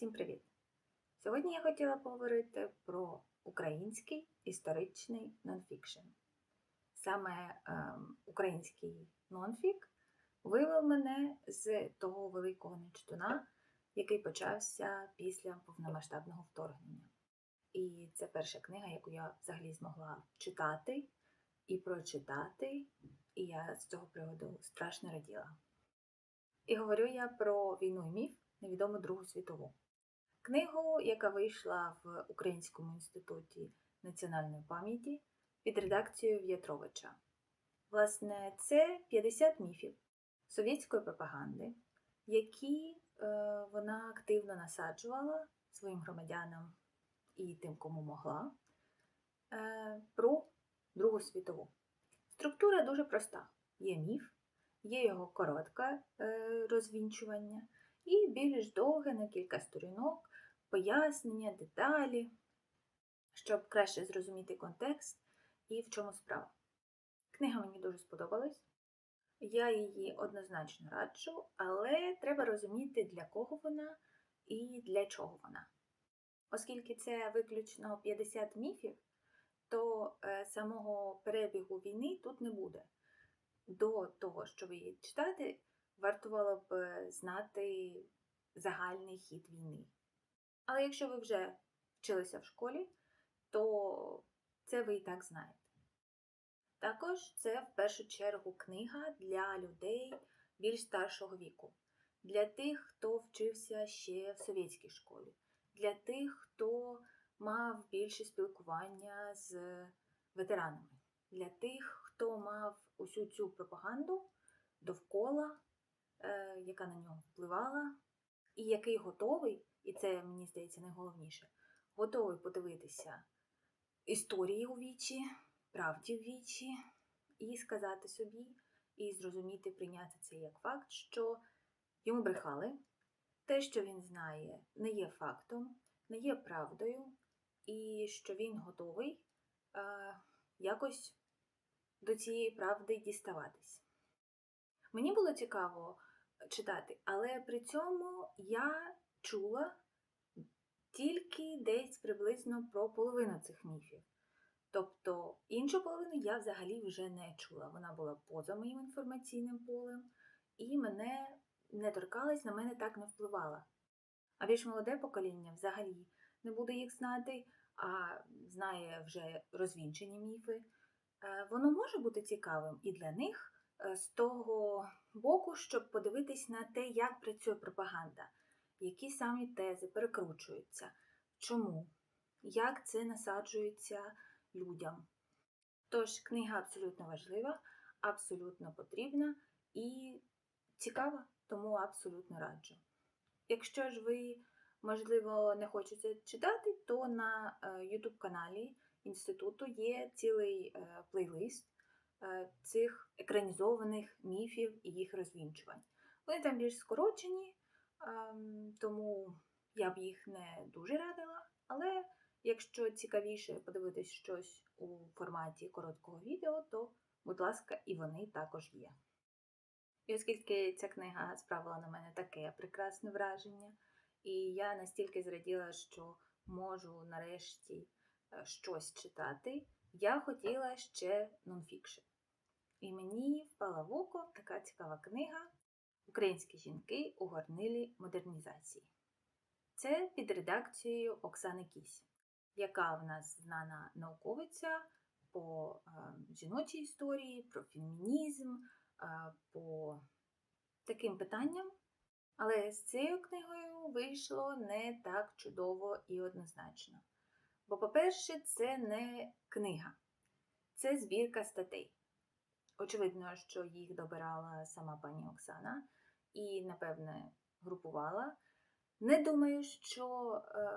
Всім привіт! Сьогодні я хотіла поговорити про український історичний нонфікшн. Саме ем, український нонфік вивел мене з того великого нечтуна, який почався після повномасштабного вторгнення. І це перша книга, яку я взагалі змогла читати і прочитати, і я з цього приводу страшно раділа. І говорю я про війну і міф, невідому Другу світову. Книгу, яка вийшла в Українському інституті національної пам'яті під редакцією В'ятровича. Власне, це 50 міфів совєтської пропаганди, які е, вона активно насаджувала своїм громадянам і тим, кому могла, е, про Другу світову. Структура дуже проста: є міф, є його коротке розвінчування і більш довге на кілька сторінок, пояснення, деталі, щоб краще зрозуміти контекст і в чому справа. Книга мені дуже сподобалась. Я її однозначно раджу, але треба розуміти, для кого вона і для чого вона. Оскільки це виключно 50 міфів, то е, самого перебігу війни тут не буде. До того, щоб її читати, вартувало б е, знати загальний хід війни. Але якщо ви вже вчилися в школі, то це ви і так знаєте. Також це в першу чергу книга для людей більш старшого віку, для тих, хто вчився ще в совєтській школі, для тих, хто мав більше спілкування з ветеранами, для тих, хто мав усю цю пропаганду довкола, е, яка на нього впливала, і який готовий, і це, мені здається, найголовніше, готовий подивитися історії у вічі, правді в вічі, і сказати собі, і зрозуміти, прийняти це як факт, що йому брехали, те, що він знає, не є фактом, не є правдою, і що він готовий е, якось до цієї правди діставатись. Мені було цікаво читати, але при цьому я чула тільки десь приблизно про половину цих міфів. Тобто іншу половину я взагалі вже не чула. Вона була поза моїм інформаційним полем, і мене не торкалась, на мене так не впливала. А більш молоде покоління взагалі не буде їх знати, а знає вже розвінчені міфи. Е, Воно може бути цікавим і для них е, з того боку, щоб подивитись на те, як працює пропаганда, які самі тези перекручуються, чому, як це насаджується людям. Тож книга абсолютно важлива, абсолютно потрібна і цікава, тому абсолютно раджу. Якщо ж ви, можливо, не хочете читати, то на YouTube каналі інституту є цілий е, плейлист е, цих екранізованих міфів і їх розвінчувань. Вони там більш скорочені, тому я б їх не дуже радила, але якщо цікавіше подивитись щось у форматі короткого відео, то, будь ласка, і вони також є. І оскільки ця книга справила на мене таке прекрасне враження, і я настільки зраділа, що можу нарешті е, щось читати, я хотіла ще нонфікшн. І мені впала в око така цікава книга Українські жінки у горнилі модернізації. Це під редакцією Оксани Кісь, яка в нас знана науковиця по е, жіночій історії, про фемінізм, е, по таким питанням. Але з цією книгою вийшло не так чудово і однозначно. Бо, по-перше, це не книга, це збірка статей. Очевидно, що їх добирала сама пані Оксана і, напевне, групувала. Не думаю, що е,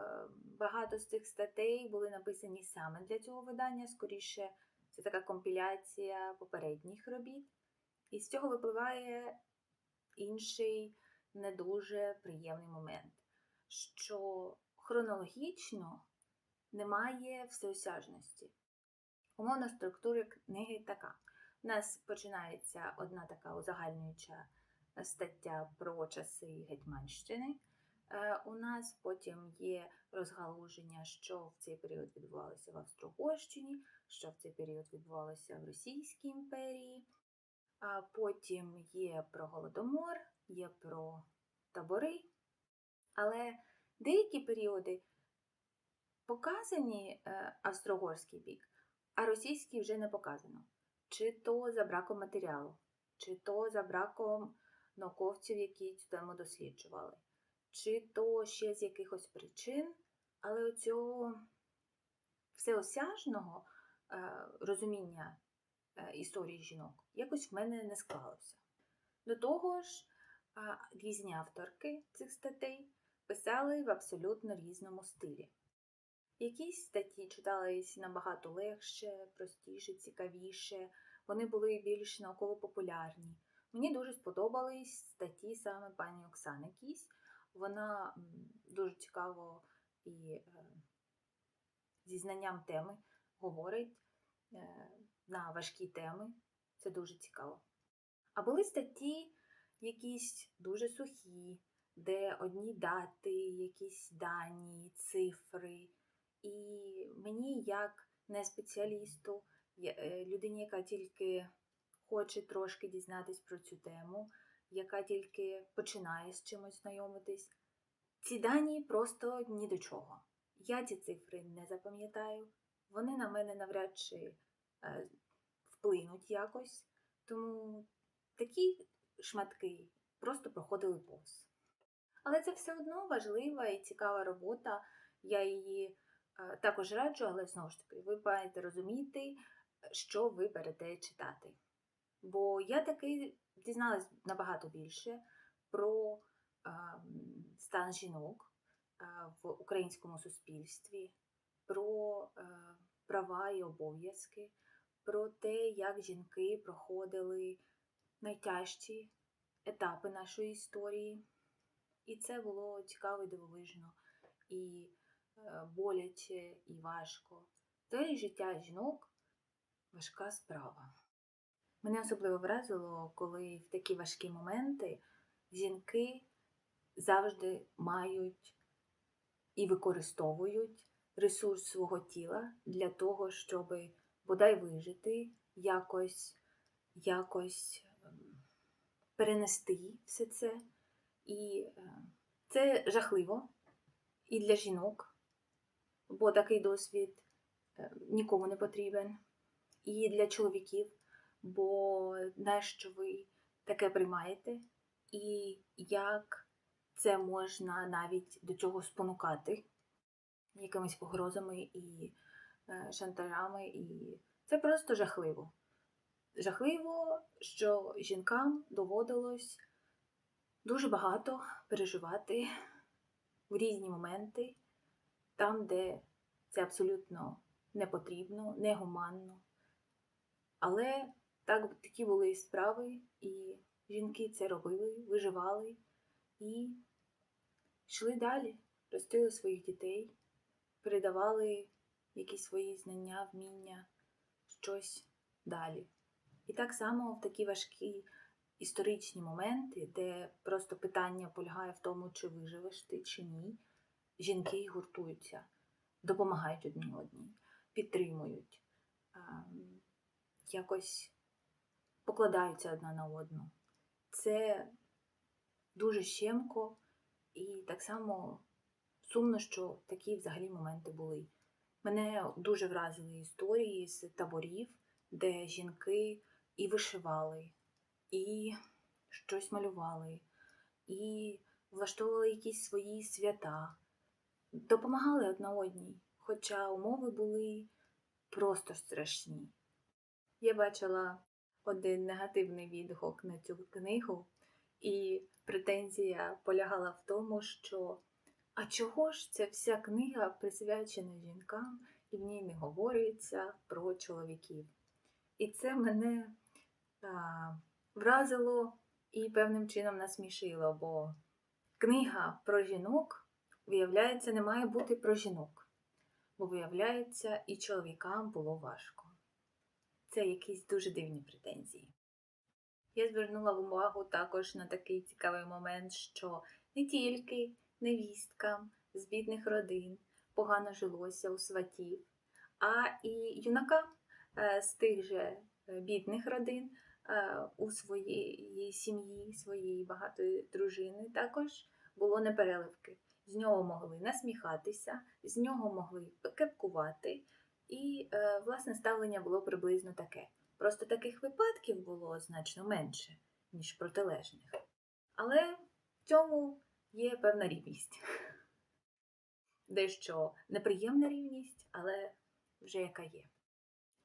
багато з цих статей були написані саме для цього видання, скоріше, це така компіляція попередніх робіт. І з цього випливає інший не дуже приємний момент, що хронологічно немає всеосяжності. Умовна структура книги така. У нас починається одна така узагальнююча стаття про часи Гетьманщини. Е, У нас потім є розгалуження, що в цей період відбувалося в Австро-Угорщині, що в цей період відбувалося в Російській імперії. А потім є про Голодомор, є про табори. Але деякі періоди показані е, австро-угорський бік, а російський вже не показано. Чи то за браком матеріалу, чи то за браком науковців, які цю тему досліджували, чи то ще з якихось причин, але оцього всеосяжного е, розуміння е, історії жінок якось в мене не склалося. До того ж, різні авторки цих статей писали в абсолютно різному стилі. Якісь статті читались набагато легше, простіше, цікавіше, вони були більш науково-популярні. Мені дуже сподобались статті саме пані Оксани Кісь. Вона дуже цікаво і е, зі знанням теми говорить е, на важкі теми. Це дуже цікаво. А були статті якісь дуже сухі, де одні дати, якісь дані, цифри. І мені, як не спеціалісту, людині, яка тільки хоче трошки дізнатись про цю тему, яка тільки починає з чимось знайомитись, ці дані просто ні до чого. Я ці цифри не запам'ятаю, вони на мене навряд чи е, вплинуть якось, тому такі шматки просто проходили повз. Але це все одно важлива і цікава робота. Я її е, також раджу, але знову ж таки, ви маєте розуміти, що ви берете читати. Бо я таки дізналась набагато більше про ем, стан жінок е, в українському суспільстві, про е, права і обов'язки, про те, як жінки проходили найтяжчі етапи нашої історії. І це було цікаво і дивовижно, і е, боляче, і важко. Взагалі життя жінок важка справа. Мене особливо вразило, коли в такі важкі моменти жінки завжди мають і використовують ресурс свого тіла для того, щоб бодай вижити, якось, якось ем, перенести все це. І е, це жахливо і для жінок, бо такий досвід е, нікому не потрібен, і для чоловіків, бо нащо ви таке приймаєте, і як це можна навіть до цього спонукати якимись погрозами і е, шантажами, і це просто жахливо. Жахливо, що жінкам доводилось дуже багато переживати в різні моменти, там, де це абсолютно не потрібно, негуманно. Але так, такі були і справи, і жінки це робили, виживали і йшли далі, ростили своїх дітей, передавали якісь свої знання, вміння, щось далі. І так само в такі важкі історичні моменти, де просто питання полягає в тому, чи виживеш ти, чи ні, жінки гуртуються, допомагають одні одній, підтримують, ем, якось покладаються одна на одну. Це дуже щемко і так само сумно, що такі взагалі моменти були. Мене дуже вразили історії з таборів, де жінки і вишивали, і щось малювали, і влаштовували якісь свої свята, допомагали одна одній, хоча умови були просто страшні. Я бачила один негативний відгук на цю книгу, і претензія полягала в тому, що а чого ж ця вся книга присвячена жінкам, і в ній не говориться про чоловіків. І це мене а, вразило і певним чином насмішило, бо книга про жінок, виявляється, не має бути про жінок, бо, виявляється, і чоловікам було важко. Це якісь дуже дивні претензії. Я звернула увагу також на такий цікавий момент, що не тільки невісткам з бідних родин погано жилося у сватів, а і юнакам е, з тих же е, бідних родин е, у своїй сім'ї, своєї багатої дружини також було непереливки. З нього могли насміхатися, з нього могли кепкувати, і е, власне ставлення було приблизно таке. Просто таких випадків було значно менше, ніж протилежних. Але в цьому є певна рівність. Дещо неприємна рівність, але вже яка є.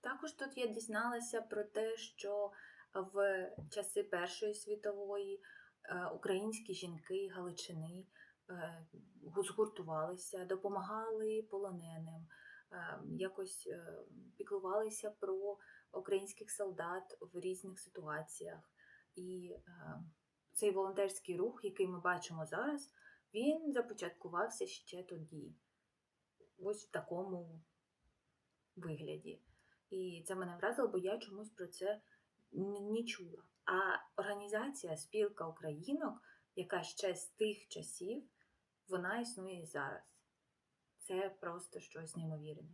Також тут я дізналася про те, що в часи Першої світової е, українські жінки Галичини е, згуртувалися, допомагали полоненим, якось е, піклувалися про українських солдат в різних ситуаціях. І е, цей волонтерський рух, який ми бачимо зараз, він започаткувався ще тоді, ось в такому вигляді. І це мене вразило, бо я чомусь про це не чула. А організація Спілка Українок, яка ще з тих часів, вона існує і зараз. Це просто щось неймовірне.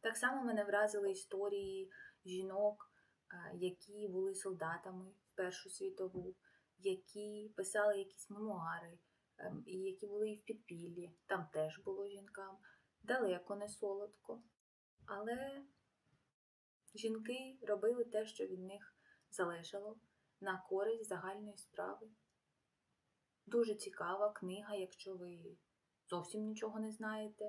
Так само мене вразили історії жінок, е, які були солдатами в Першу світову, які писали якісь мемуари, ем, і які були і в підпіллі. Там теж було жінкам далеко не солодко. Але жінки робили те, що від них залежало на користь загальної справи. Дуже цікава книга, якщо ви зовсім нічого не знаєте,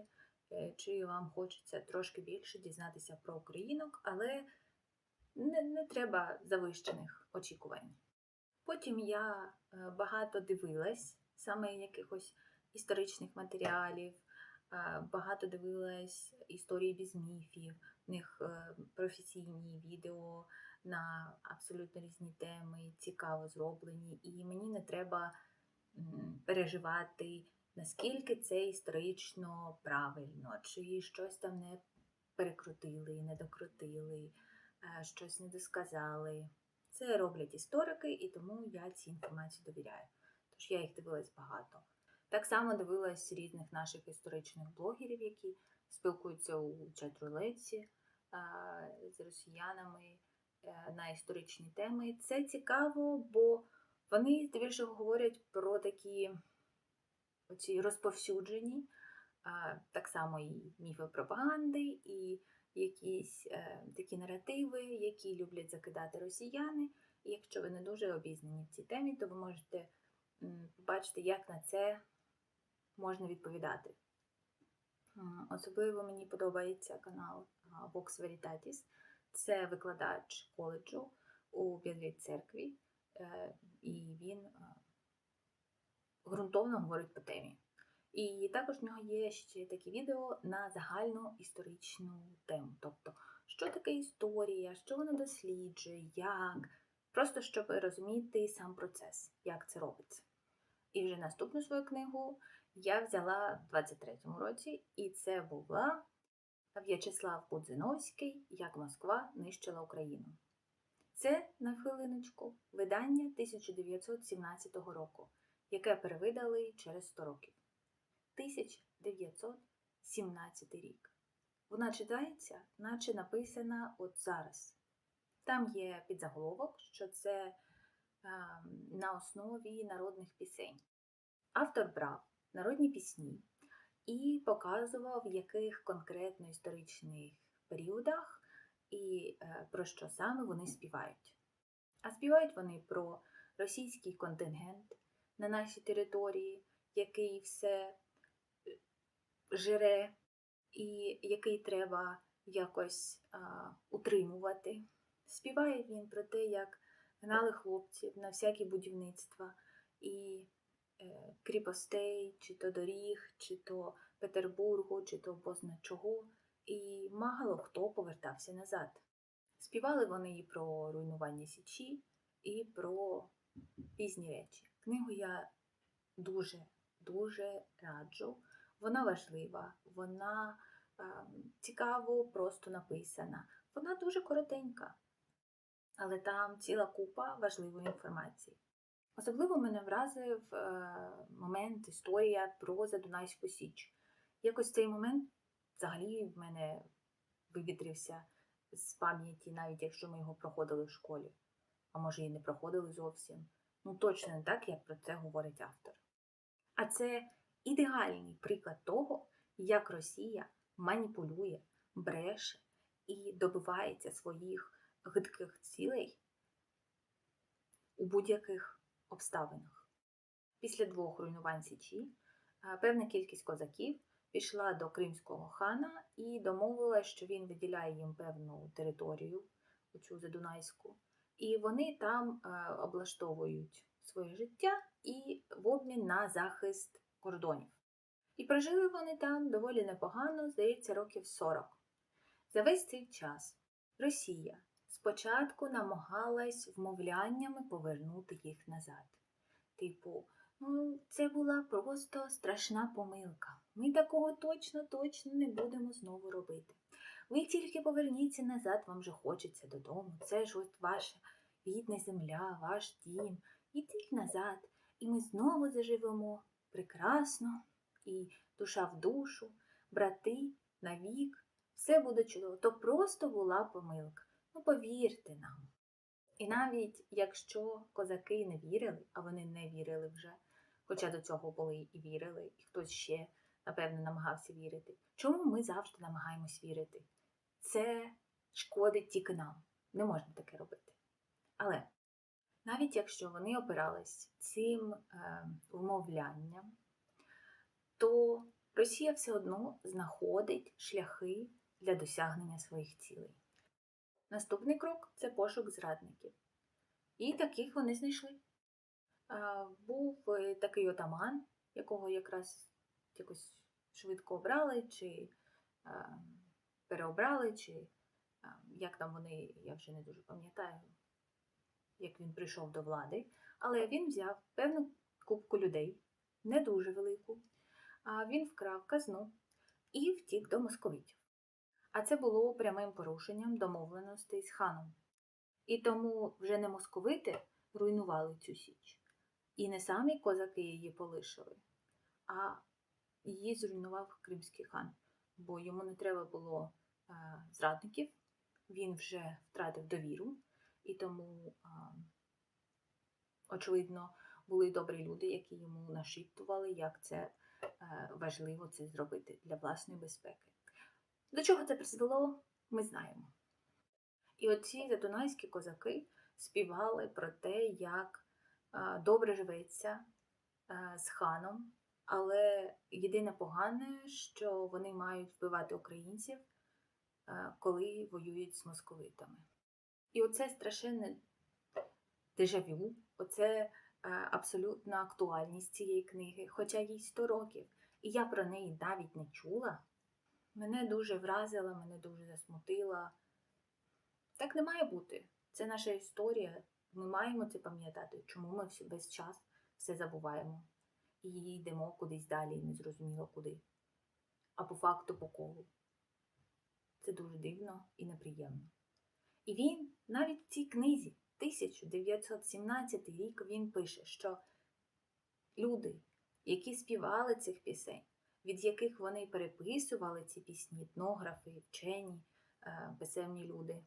е, чи вам хочеться трошки більше дізнатися про українок, але не, не треба завищених очікувань. Потім я е, багато дивилась саме якихось історичних матеріалів, е, багато дивилась історії без міфів, в них професійні відео на абсолютно різні теми, цікаво зроблені, і мені не треба переживати, наскільки це історично правильно, чи щось там не перекрутили, не докрутили, е, щось не досказали. Це роблять історики, і тому я цій інформації довіряю. Тож я їх дивилась багато. Так само дивилась різних наших історичних блогерів, які спілкуються у чат-рулетці з росіянами е, на історичні теми. Це цікаво, бо вони здебільшого говорять про такі оці розповсюджені, так само і міфи пропаганди, і якісь е, такі наративи, які люблять закидати росіяни. І якщо ви не дуже обізнані в цій темі, то ви можете побачити, як на це можна відповідати. Особливо мені подобається канал Vox Veritatis. Це викладач коледжу у Біблії церкві, е, і він е, ґрунтовно говорить по темі. І також в нього є ще такі відео на загальну історичну тему. Тобто, що таке історія, що вона досліджує, як, просто щоб розуміти сам процес, як це робиться. І вже наступну свою книгу я взяла в 23-му році, і це була В'ячеслав Будзиновський Як Москва нищила Україну. Це на хвилиночку видання 1917 року, яке перевидали через 100 років. 1917 рік. Вона читається, наче написана от зараз. Там є підзаголовок, що це е, на основі народних пісень. Автор брав народні пісні і показував, в яких конкретно історичних періодах і е, про що саме вони співають. А співають вони про російський контингент на нашій території, який все жире, і який треба якось а, утримувати. Співає він про те, як гнали хлопців на всякі будівництва і е, кріпостей, чи то доріг, чи то Петербургу, чи то бозна чого, і мало хто повертався назад. Співали вони і про руйнування Січі, і про різні речі. Книгу я дуже, дуже раджу. Вона важлива, вона е, цікаво просто написана. Вона дуже коротенька, але там ціла купа важливої інформації. Особливо мене вразив е, момент, історія про Задунайську Січ. Якось цей момент взагалі в мене вивітрився з пам'яті, навіть якщо ми його проходили в школі, а може і не проходили зовсім. Ну, точно не так, як про це говорить автор. А це ідеальний приклад того, як Росія маніпулює, бреше і добивається своїх гидких цілей у будь-яких обставинах. Після двох руйнувань Січі е, певна кількість козаків пішла до кримського хана і домовила, що він виділяє їм певну територію, оцю Задунайську, і вони там е, облаштовують своє життя і в обмін на захист кордонів. І прожили вони там доволі непогано, здається, років 40. За весь цей час Росія спочатку намагалась вмовляннями повернути їх назад. Типу, ну, це була просто страшна помилка. Ми такого точно, точно не будемо знову робити. Ви тільки поверніться назад, вам же хочеться додому. Це ж от ваша рідна земля, ваш дім. Ідіть назад, і ми знову заживемо прекрасно, і душа в душу, брати навік, все буде чудово. То просто була помилка. Ну, повірте нам. І навіть якщо козаки не вірили, а вони не вірили вже, хоча до цього були і вірили, і хтось ще, напевно, намагався вірити. Чому ми завжди намагаємось вірити? Це шкодить тільки нам. Не можна таке робити. Але навіть якщо вони опирались цим е, вмовлянням, то Росія все одно знаходить шляхи для досягнення своїх цілей. Наступний крок це пошук зрадників. І таких вони знайшли. Був е, такий отаман, якого якраз якось швидко обрали, чи переобрали, чи як там вони, я вже не дуже пам'ятаю, як він прийшов до влади, але він взяв певну кубку людей, не дуже велику, а він вкрав казну і втік до московитів. А це було прямим порушенням домовленостей з ханом. І тому вже не московити руйнували цю січ. І не самі козаки її полишили, а її зруйнував кримський хан, бо йому не треба було зрадників, він вже втратив довіру, і тому, очевидно, були добрі люди, які йому нашіптували, як це важливо це зробити для власної безпеки. До чого це призвело, ми знаємо. І оці задунайські козаки співали про те, як добре живеться з ханом, але єдине погане, що вони мають вбивати українців, коли воюють з московитами. І оце страшенне дежавю, оце абсолютна актуальність цієї книги, хоча їй 100 років, і я про неї навіть не чула мене дуже вразила, мене дуже засмутила. Так не має бути. Це наша історія. Ми маємо це пам'ятати, чому ми весь час все забуваємо і йдемо кудись далі, і не зрозуміло куди. А по факту по колу. Це дуже дивно і неприємно. І він навіть в цій книзі, 1917 рік, він пише, що люди, які співали цих пісень, від яких вони переписували ці пісні, етнографи, вчені, е, писемні люди.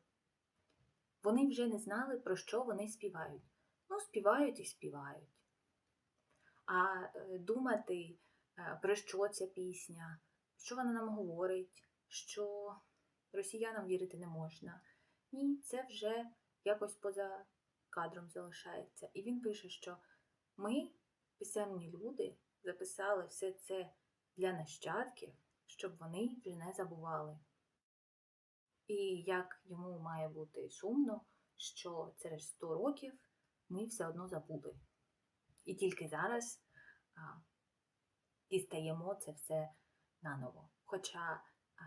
Вони вже не знали, про що вони співають. Ну, співають і співають. А е, думати, е, про що ця пісня, що вона нам говорить, що росіянам вірити не можна. Ні, це вже якось поза кадром залишається. І він пише, що ми, писемні люди, записали все це для нащадків, щоб вони вже не забували. І як йому має бути сумно, що через 100 років ми все одно забули. І тільки зараз дістаємо це все наново. Хоча а,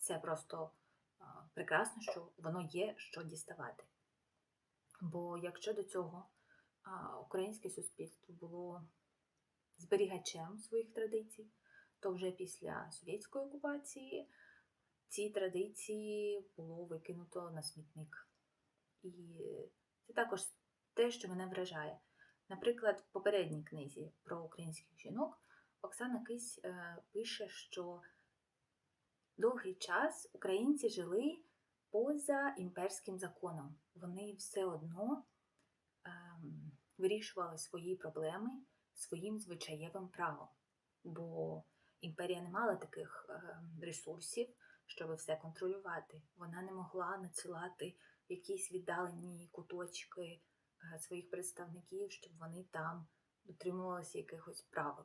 це просто прекрасно, що воно є що діставати. Бо якщо до цього українське суспільство було зберігачем своїх традицій, то вже після совєтської окупації ці традиції було викинуто на смітник. І це також те, що мене вражає. Наприклад, в попередній книзі про українських жінок Оксана Кись е, пише, що довгий час українці жили поза імперським законом. Вони все одно ем, вирішували свої проблеми своїм звичаєвим правом, бо імперія не мала таких ем, ресурсів, щоб все контролювати. Вона не могла надсилати якісь віддалені куточки е, своїх представників, щоб вони там дотримувалися якихось правил.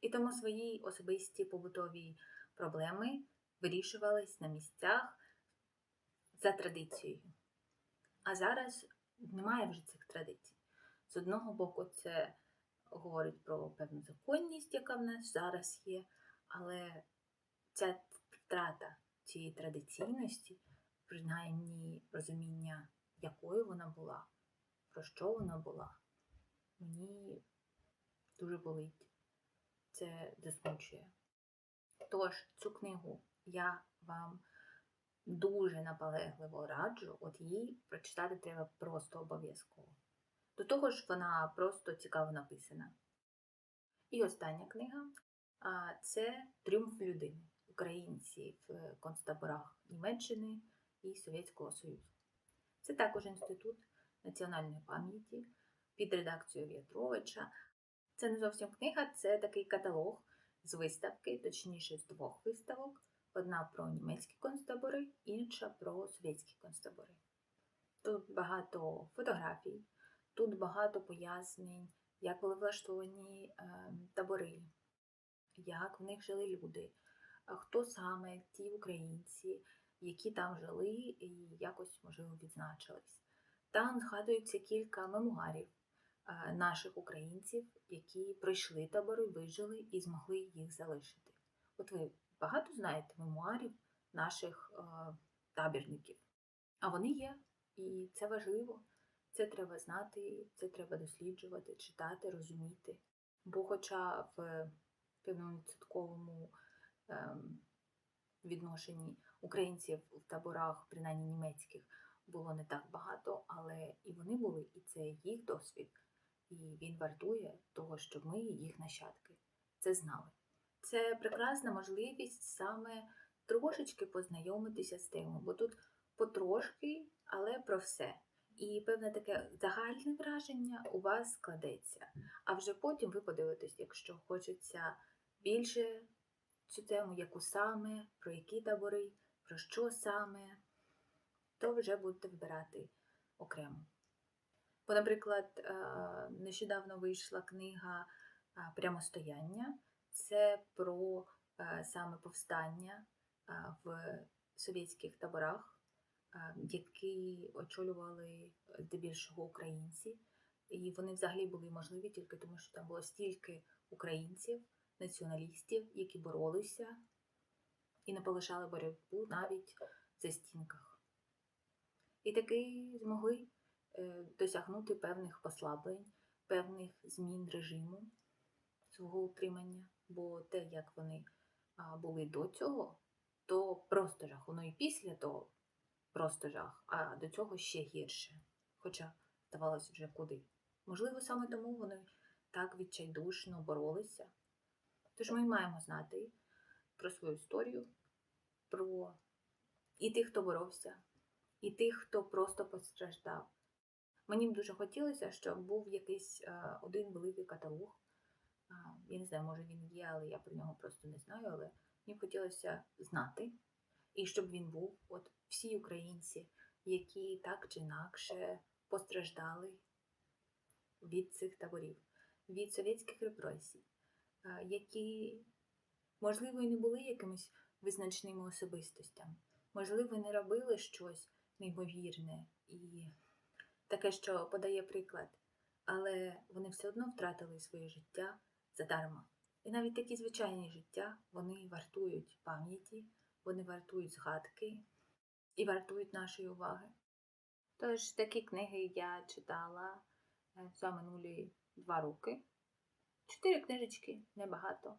І тому свої особисті побутові проблеми вирішувались на місцях за традицією. А зараз немає вже цих традицій. З одного боку, це говорить про певну законність, яка в нас зараз є, але ця втрата цієї традиційності, принаймні розуміння, якою вона була, про що вона була, мені дуже болить. Це засмучує. Тож, цю книгу я вам дуже наполегливо раджу, от її прочитати треба просто обов'язково. До того ж, вона просто цікаво написана. І остання книга це Тріумф людини. Українці в концтаборах Німеччини і Совєтського Союзу. Це також інститут національної пам'яті під редакцією В'ятровича. Це не зовсім книга, це такий каталог з виставки, точніше з двох виставок. Одна про німецькі концтабори, інша про совєтські концтабори. Тут багато фотографій, тут багато пояснень, як були влаштовані е, табори, як в них жили люди, хто саме ті українці, які там жили і якось, можливо, відзначились. Там згадується кілька мемуарів е, наших українців, які пройшли табори, вижили і змогли їх залишити. От ви багато знаєте мемуарів наших е, табірників, а вони є, і це важливо. Це треба знати, це треба досліджувати, читати, розуміти. Бо, хоча в певному відсотковому ем, відношенні українців в таборах, принаймні німецьких, було не так багато, але і вони були, і це їх досвід, і він вартує того, щоб ми, їх нащадки, це знали. Це прекрасна можливість саме трошечки познайомитися з темою, бо тут потрошки, але про все. І певне таке загальне враження у вас складеться. А вже потім ви подивитесь, якщо хочеться більше цю тему, яку саме, про які табори, про що саме, то вже будете вибирати окремо. Бо, наприклад, е, нещодавно вийшла книга е, Прямостояння. Це про е, саме повстання в совєтських таборах, які очолювали здебільшого українці. І вони взагалі були можливі тільки тому, що там було стільки українців, націоналістів, які боролися і не полишали боротьбу навіть в застінках. І таки змогли е, досягнути певних послаблень, певних змін режиму свого утримання, бо те, як вони були до цього, то просто жах. Воно і після того просто жах, а до цього ще гірше. Хоча, здавалося, вже куди. Можливо, саме тому вони так відчайдушно боролися. Тож ми маємо знати про свою історію, про і тих, хто боровся, і тих, хто просто постраждав. Мені б дуже хотілося, щоб був якийсь а, один великий каталог. Я не знаю, може він є, але я про нього просто не знаю. Але мені б хотілося знати, і щоб він був, от всі українці, які так чи інакше постраждали від цих таборів, від совєтських репресій, які, можливо, і не були якимись визначними особистостями, можливо, не робили щось неймовірне і таке, що подає приклад, але вони все одно втратили своє життя задарма. І навіть такі звичайні життя вони вартують пам'яті, вони вартують згадки і вартують нашої уваги. Тож такі книги я читала е, за минулі два роки. Чотири книжечки небагато,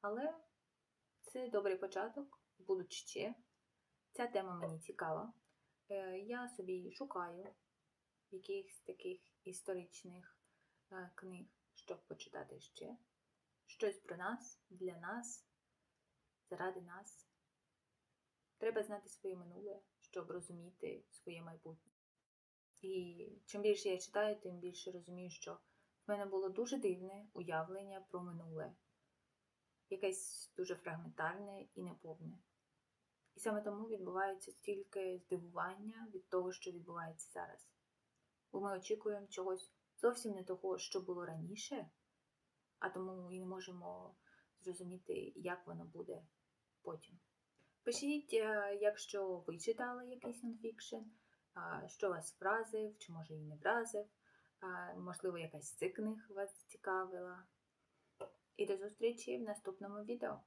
але це добрий початок, будуть ще. Ця тема мені цікава. Е, я собі шукаю якихось таких історичних е, книг, щоб почитати ще щось про нас, для нас, заради нас. Треба знати своє минуле, щоб розуміти своє майбутнє. І чим більше я читаю, тим більше розумію, що в мене було дуже дивне уявлення про минуле, якесь дуже фрагментарне і неповне. І саме тому відбувається стільки здивування від того, що відбувається зараз. Бо ми очікуємо чогось зовсім не того, що було раніше, а тому і не можемо зрозуміти, як воно буде потім. Пишіть, е, якщо ви читали якийсь нонфікшн, що вас вразив, чи може і не вразив, можливо, якась з цих книг вас цікавила. І до зустрічі в наступному відео.